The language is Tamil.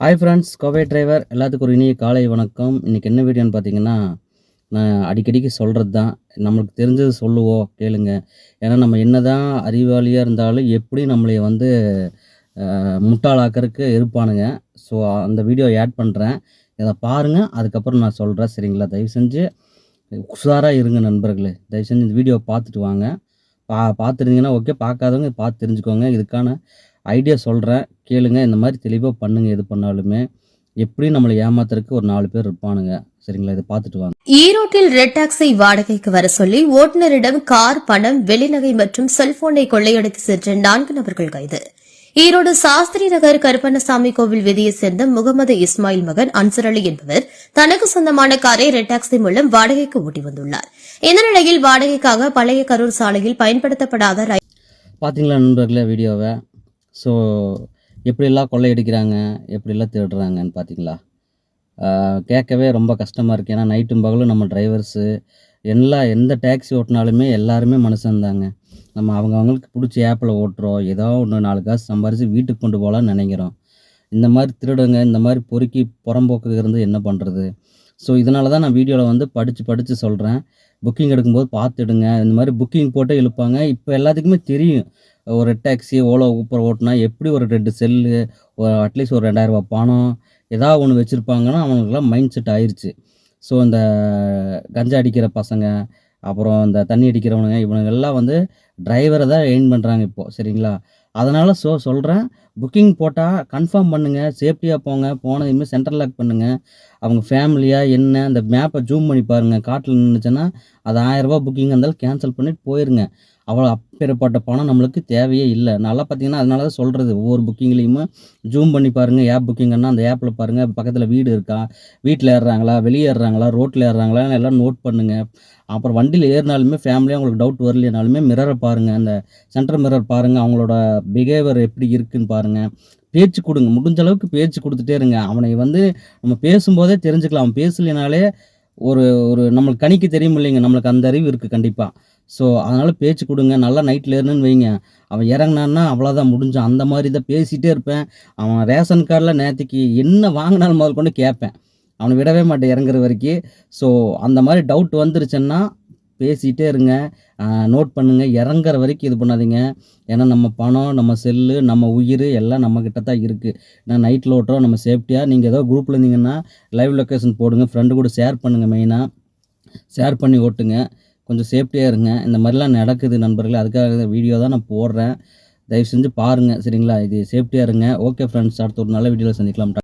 ஹாய் ஃப்ரெண்ட்ஸ் கோவை டிரைவர் எல்லாத்துக்கும் ஒரு இனிய காலை வணக்கம். இன்றைக்கி என்ன வீடியோன்னு பார்த்தீங்கன்னா நான் அடிக்கடிக்கு சொல்கிறது தான் நம்மளுக்கு தெரிஞ்சது சொல்லுவோம் கேளுங்க. ஏன்னா நம்ம என்ன தான் அறிவாளியாக இருந்தாலும் எப்படி நம்மளை வந்து முட்டாளாக்கிறதுக்கு முட்டாளாக்கறதுக்கு இருப்பானுங்க. ஸோ அந்த வீடியோ ஆட் பண்ணுறேன் இதை பாருங்கள் அதுக்கப்புறம் நான் சொல்கிறேன் சரிங்களா? தயவு செஞ்சு உஷாராக இருங்க நண்பர்களே. தயவு செஞ்சு இந்த வீடியோவை பார்த்துட்டு வாங்க. பா பார்த்துருந்தீங்கன்னா ஓகே பார்க்காதவங்க பார்த்து தெரிஞ்சுக்கோங்க. இதுக்கான ஐடியா சொல்கிறேன் கேளுங்க. இந்த மாதிரி தெளிவாக பண்ணுங்கள் எது பண்ணாலுமே. எப்படி நம்மளை ஏமாத்துறதுக்கு ஒரு நாலு பேர் இருப்பானுங்க. சரிங்களா? இதை பார்த்துட்டு வாங்க. ஈரோட்டில் ரெட் டாக்ஸை வாடகைக்கு வர சொல்லி ஓட்டுநரிடம் கார் பணம் வெளிநகை மற்றும் செல்போனை கொள்ளையடித்து சென்ற நான்கு நபர்கள் கைது. ஈரோடு சாஸ்திரி நகர் கருப்பண்ணசாமி கோவில் வீதியை சேர்ந்த முகமது இஸ்மாயில் மகன் அன்சர் அலி என்பவர் தனக்கு சொந்தமான காரை ரெட் டாக்ஸி மூலம் வாடகைக்கு ஓட்டி வந்துள்ளார். இந்த நிலையில் வாடகைக்காக பழைய கரூர் சாலையில் பயன்படுத்தப்படாத ரயில் பார்த்தீங்களா நண்பர்களே வீடியோவை? ஸோ எப்படியெல்லாம் கொள்ளையடிக்கிறாங்க எப்படிலாம் திருடுறாங்கன்னு பார்த்தீங்களா? கேட்கவே ரொம்ப கஷ்டமாக இருக்குது ஏன்னா நைட்டும் பகலும் நம்ம டிரைவர்ஸு எல்லா எந்த டாக்ஸி ஓட்டினாலுமே எல்லாருமே மனுஷன்தாங்க நம்ம அவங்க அவங்களுக்கு பிடிச்ச ஆப்பில் ஓட்டுறோம். ஏதோ ஒன்று நாலு காசு சம்பாரித்து வீட்டுக்கு கொண்டு போகலான்னு நினைக்கிறோம். இந்த மாதிரி திருடுங்க இந்த மாதிரி பொறுக்கி புறம்போக்கு இருந்து என்ன பண்ணுறது ஸோ இதனால தான் நான் வீடியோவில் வந்து படித்து படித்து சொல்கிறேன் புக்கிங் எடுக்கும்போது பார்த்துடுங்க. இந்த மாதிரி புக்கிங் போட்டு இழுப்பாங்க. இப்போ எல்லாத்துக்குமே தெரியும். ஒரு டாக்ஸி ஓலோ ஊப்பர் ஓட்டினா எப்படி ஒரு ரெண்டு செல்லு அட்லீஸ்ட் ஒரு ரெண்டாயிரரூபா பணம் ஏதாவது ஒன்று வச்சுருப்பாங்கன்னா அவங்களுக்குலாம் மைண்ட் செட் ஆயிடுச்சு ஸோ இந்த கஞ்சா அடிக்கிற பசங்க அப்புறம் இந்த தண்ணி அடிக்கிறவனுங்க இவனுங்கெல்லாம் வந்து டிரைவரை தான் எயின் பண்ணுறாங்க இப்போது சரிங்களா? அதனால் ஸோ சொல்கிறேன் புக்கிங் போட்டால் கன்ஃபார்ம் பண்ணுங்கள் சேஃப்டியாக போங்க போனதுமே சென்ட்ரல் லாக் பண்ணுங்கள் அவங்க ஃபேமிலியாக என்ன அந்த மேப்பை ஜூம் பண்ணி பாருங்கள் காட்டில் நின்றுச்சுன்னா அது ஆயிரரூபா புக்கிங் இருந்தாலும் கேன்சல் பண்ணிட்டு போயிருங்க. அவ்வளோ அப்பேற்பட்ட பணம் நம்மளுக்கு தேவையே இல்லை. நல்லா பார்த்தீங்கன்னா அதனால தான் சொல்கிறது ஒவ்வொரு புக்கிங்லேயுமே ஜூம் பண்ணி பாருங்கள் ஆப் புக்கிங்கன்னா அந்த ஆப்பில் பாருங்கள் பக்கத்தில் வீடு இருக்கா? வீட்டில் ஏறுறாங்களா? வெளியே ஏறுறாங்களா? ரோட்டில் ஏறுறாங்களா? எல்லாம் நோட் பண்ணுங்கள் அப்புறம் வண்டியில் ஏறினாலுமே ஃபேமிலியாக உங்களுக்கு டவுட் வரலைனாலுமே மிரரை பாருங்கள் அந்த சென்டர் மிரர் பாருங்கள் அவங்களோட பிஹேவியர் எப்படி இருக்குன்னு பாருங்கள் பேச்சு கொடுங்க. முடிஞ்ச அளவுக்கு பேச்சு கொடுத்துட்டே இருங்க. அவனை வந்து நம்ம பேசும்போதே தெரிஞ்சுக்கலாம். அவன் பேசலைனாலே ஒரு ஒரு நம்மளுக்கு கணிக்கு தெரியும் இல்லைங்க நம்மளுக்கு அந்த அறிவு இருக்குது கண்டிப்பாக ஸோ அதனால் பேச்சு கொடுங்க நல்லா நைட்டில் ஏறணுன்னு வைங்க. அவன் இறங்கினான்னா அவ்வளோதான் முடிஞ்சான் அந்த மாதிரி தான் பேசிகிட்டே இருப்பேன். அவன் ரேஷன் கார்டில் நேற்றுக்கு என்ன வாங்கினாலும் முதல் கொண்டு கேட்பேன். அவனை விடவே மாட்டேன் இறங்குற வரைக்கும் ஸோ அந்த மாதிரி டவுட் வந்துருச்சுன்னா பேசிகிட்டே இருங்க. நோட் பண்ணுங்கள் இறங்குற வரைக்கும் இது பண்ணாதீங்க. ஏன்னா நம்ம பணம் நம்ம செல்லு நம்ம உயிர் எல்லாம் நம்மக்கிட்ட தான் இருக்குது ஏன்னா நைட்டில் ஓட்டுறோம். நம்ம சேஃப்டியாக நீங்கள் ஏதோ குரூப்பில் இருந்தீங்கன்னா லைவ் லொக்கேஷன் போடுங்க. ஃப்ரெண்டு கூட ஷேர் பண்ணுங்கள் மெயினாக ஷேர் பண்ணி ஓட்டுங்க. கொஞ்சம் சேஃப்டியாக இருங்க. இந்த மாதிரிலாம் நடக்குது நண்பர்களே. அதுக்காக வீடியோ தான் நான் போடுறேன். தயவு செஞ்சு பாருங்கள் சரிங்களா? இது சேஃப்டியாக இருங்க. ஓகே ஃப்ரெண்ட்ஸ் அடுத்த ஒரு நல்ல வீடியோவில் சந்திக்கலாம்.